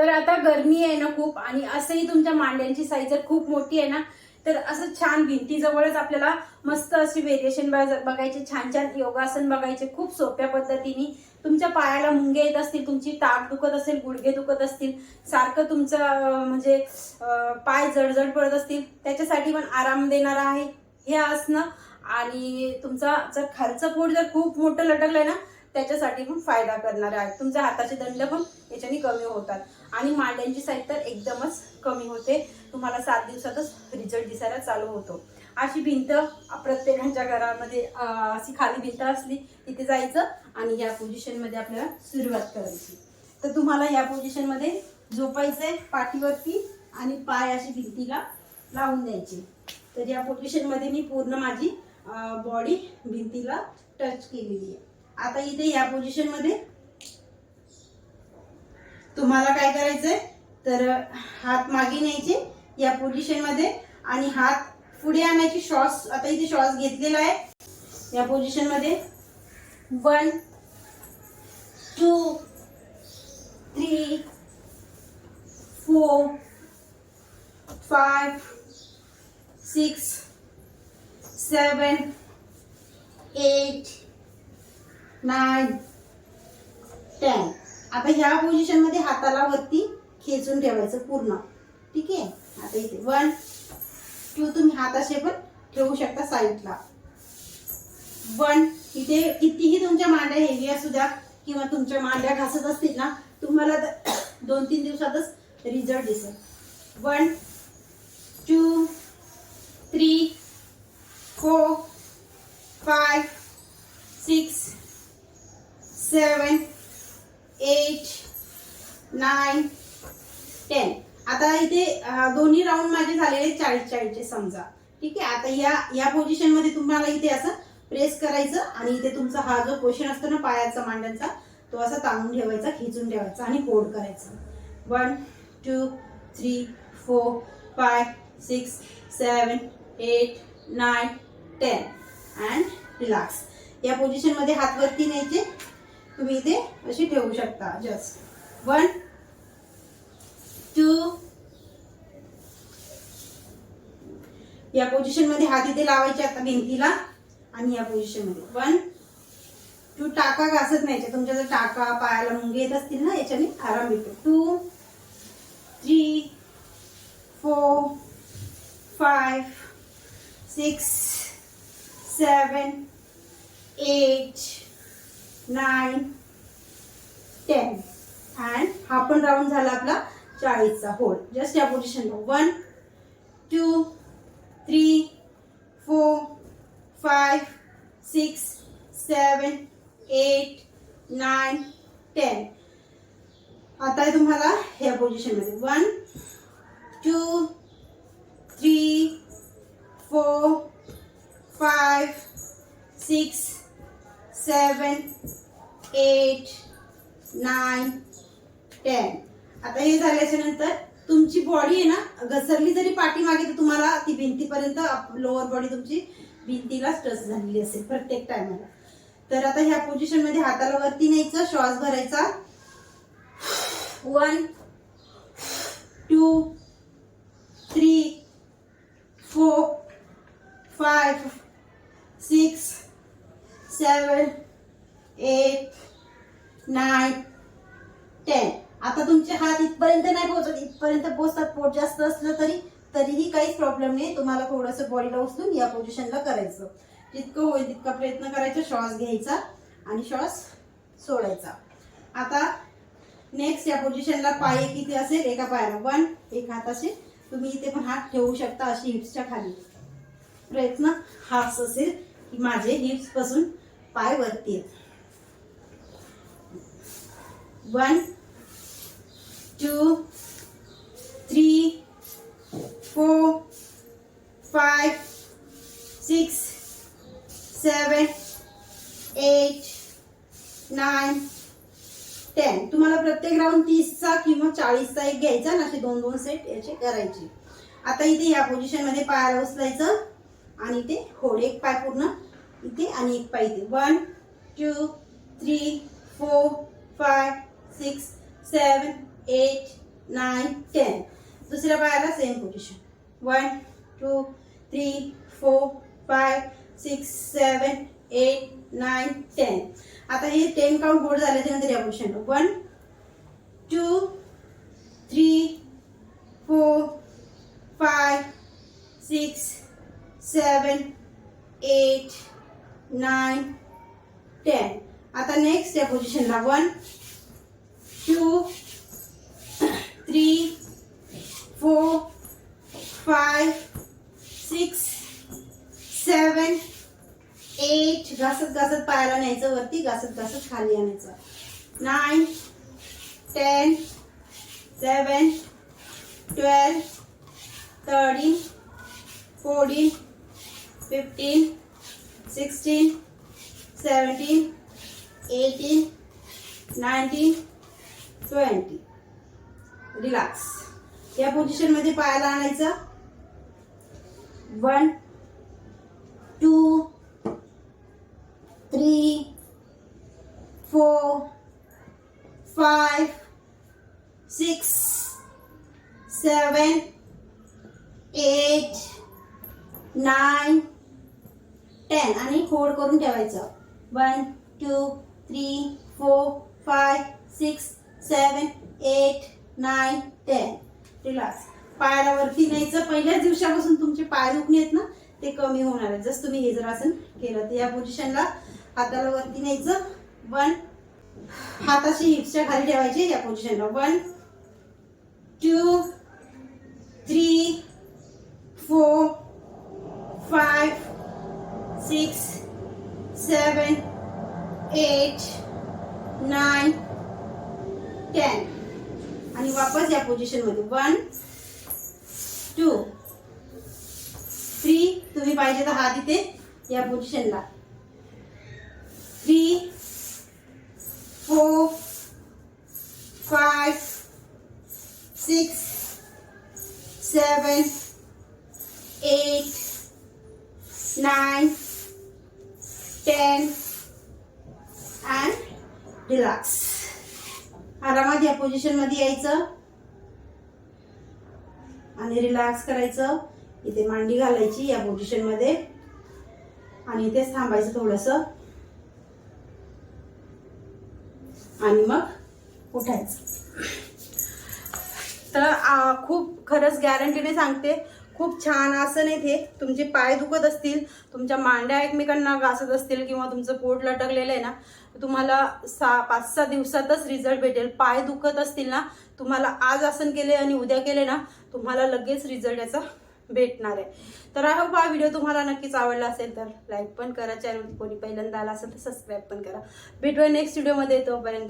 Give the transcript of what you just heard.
तर आता गरमी आहे ना खूप आणि असंही तुमच्या मांड्यांची साईज जर खूप मोठी आहे ना तर असं छान भिंतीजवळच आपल्याला मस्त अशी व्हेरिएशन बघायचे छान छान योगासन बघायचे खूप सोप्या पद्धतीने. तुमच्या पायाला मुंगे येत असतील तुमची ताक दुखत असेल गुडघे दुखत असतील सारखं तुमचं म्हणजे पाय जडजड पडत असतील त्याच्यासाठी पण आराम देणारा आहे हे आसनं आणि तुमचा जर खर्च पोट जर खूप मोठं लटकलंय ना त्याच्यासाठी पण फायदा करणारे आहे. तुमच्या हाताचे दंड पण याच्याने कमी होतात. आणि मांड्यांची साईज तर एकदमच कमी होते. तुम्हाला सात दिवसातच रिझल्ट दिसायला चालू होतो. अशी भिंत प्रत्येकाच्या घरामध्ये अशी खाली भिंत असली तिथे जायचं आणि या पोझिशनमध्ये आपल्याला सुरुवात करायची. तर तुम्हाला या पोझिशनमध्ये झोपायचंय पाठीवरती आणि पाय अशी भिंतीला लावून द्यायचे. तर या पोझिशनमध्ये मी पूर्ण माझी बॉडी भिंतीला टच केलेली आहे. आता इथे या पोझिशनमध्ये तुम्हाला काय करायचंय? तर हात मागे न्यायचे या पोझिशनमध्ये आणि हात पुढे आणायची श्वास आता इथे श्वास घेतलेला आहे. या पोझिशनमध्ये one two three four five six seven eight nine ten आता ह्या पोझिशनमध्ये हाताला वरती खेचून ठेवायचं पूर्ण. ठीक आहे? आता इथे वन टू तुम्ही हाताशे पण ठेवू शकता साईडला. वन इथे कितीही तुमच्या मांड्या हेवी असू द्या किंवा तुमच्या मांड्या घासत असतील ना तुम्हाला दोन तीन दिवसातच रिझल्ट दिसेल. One two three four five six seven eight nine ten आता इथे अं, दोन्ही राऊंड माझे झालेले चाळीस चाळीसचे समजा. ठीक आहे? आता या या पोझिशनमध्ये तुम्हाला इथे असं प्रेस करायचं आणि इथे तुमचा हा जो पोशन असतो ना पायाचा मांड्यांचा तो असा ताणून ठेवायचा खेचून ठेवायचा आणि फोल्ड करायचा. One two three four five six seven eight nine ten and relax या पोझिशनमध्ये हात वरती न्यायचे. तुम्ही इथे असे ठेवू शकता. जस्ट वन टू या पोझिशनमध्ये हात इथे लावायचे आता भिंतीला आणि या पोझिशनमध्ये. वन टू टाका घासत नाही. तुमच्या जर टाका पायाला मुंगे येत असतील ना याच्याने आराम मिळतो two three four five six seven eight nine ten and हा पण राऊंड झाला आपला चाळीसचा. होल्ड जस्ट या पोझिशनला one two three four five six seven eight nine ten आता आहे तुम्हाला ह्या पोझिशनमध्ये one two three four five six seven eight nine ten आता हे झाल्याच्यानंतर तुमची बॉडी आहे ना घसरली जरी पाठीमागे तर तुम्हाला ती भिंतीपर्यंत लोअर बॉडी तुमची भिंतीलाच टच झालेली असेल प्रत्येक टायमाला तर आता ह्या पोझिशनमध्ये हाताला वरती न्यायचं श्वास भरायचा. One two three four five six seven eight nine ten आता तुमचे हात इथपर्यंत नाही पोहोचत. इथपर्यंत पोहोचतात. पोट जास्त असलं तरी तरीही काहीच प्रॉब्लेम नाही. तुम्हाला थोडंसं बॉडीला उचलून या पोझिशनला करायचं. जितकं होईल तितका प्रयत्न करायचा. श्वास घ्यायचा आणि श्वास सोडायचा. आता नेक्स्ट या पोझिशनला पाय किती असेल? एका पायाला. वन एक हात असेल. तुम्ही इथे पण हात ठेवू शकता अशी हिप्सच्या खाली. प्रयत्न हाच असेल की माझे हिप्सपासून पाय वरतील one two three four five six seven eight, nine ten तुम्हाला प्रत्येक राऊंड तीसचा किंवा चाळीसचा एक घ्यायचा ना असे दोन दोन सेट याचे करायचे. आता इथे या पोझिशनमध्ये पायाला उचलायचं आणि इथे होड एक पाय पूर्ण इथे आणि एक पाय इथे. One two three four five six seven eight nine ten दुसऱ्या पायाला same position one two three four five six seven eight nine ten आता हे टेन काउंट बोर्ड झाले या position one two three four five six seven eight nine ten आता next या पोझिशनला one two three four five six seven eight घासत घासत पायाला न्यायचं वरती घासत घासत खाली आणायचं. Nine ten seven twelve thirteen fourteen fifteen sixteen seventeen eighteen nineteen twenty relax या पोझिशनमध्ये पायाला आणायचं. One two three four five six seven eight nine ten आणि होल्ड करून ठेवायचं. One two three four five six seven eight nine ten relax पायाला वरती न्यायचं पहिल्याच दिवसापासून तुमचे पाय दुखणे आहेत ना ते कमी होणार आहेत. जसं तुम्ही हे जर आसन केलं तर या पोझिशनला हाताला वरती न्यायचं. वन हाताशी हिप्सच्या खाली ठेवायचे या पोझिशनला one two three four five six seven eight nine ten आणि वापस या पोझिशनमध्ये वन टू थ्री तुम्ही पाहिजे तर हात इथे या पोझिशनला three four five six seven eight nine ten and relax आरामात या पोझिशनमध्ये यायचं. आणि रिलॅक्स करायचं. इथे मांडी घालायची या पोझिशनमध्ये आणि इथेच थांबायचं थोडस. आणि मग उठायचं. तर खूप खरंच गॅरंटीने सांगते खूप छान आसन आहे ते. तुमचे पाय दुखत असतील तुमच्या मांड्या एकमेकांना घासत असतील किंवा तुमचं पोट लटकलेलं आहे ना तुम्हाला सा पाच सहा दिवसातच रिझल्ट भेटेल. पाय दुखत असतील ना तुम्हाला आज आसन केले आणि उद्या केले ना तुम्हाला लगेच रिझल्ट याचा भेटणार आहे. तर आय होप हा व्हिडिओ तुम्हाला नक्कीच आवडला असेल तर लाईक पण करा. चॅनल कोणी पहिल्यांदा आला असेल तर सबस्क्राईब पण करा. भेटूया नेक्स्ट व्हिडिओमध्ये तोपर्यंत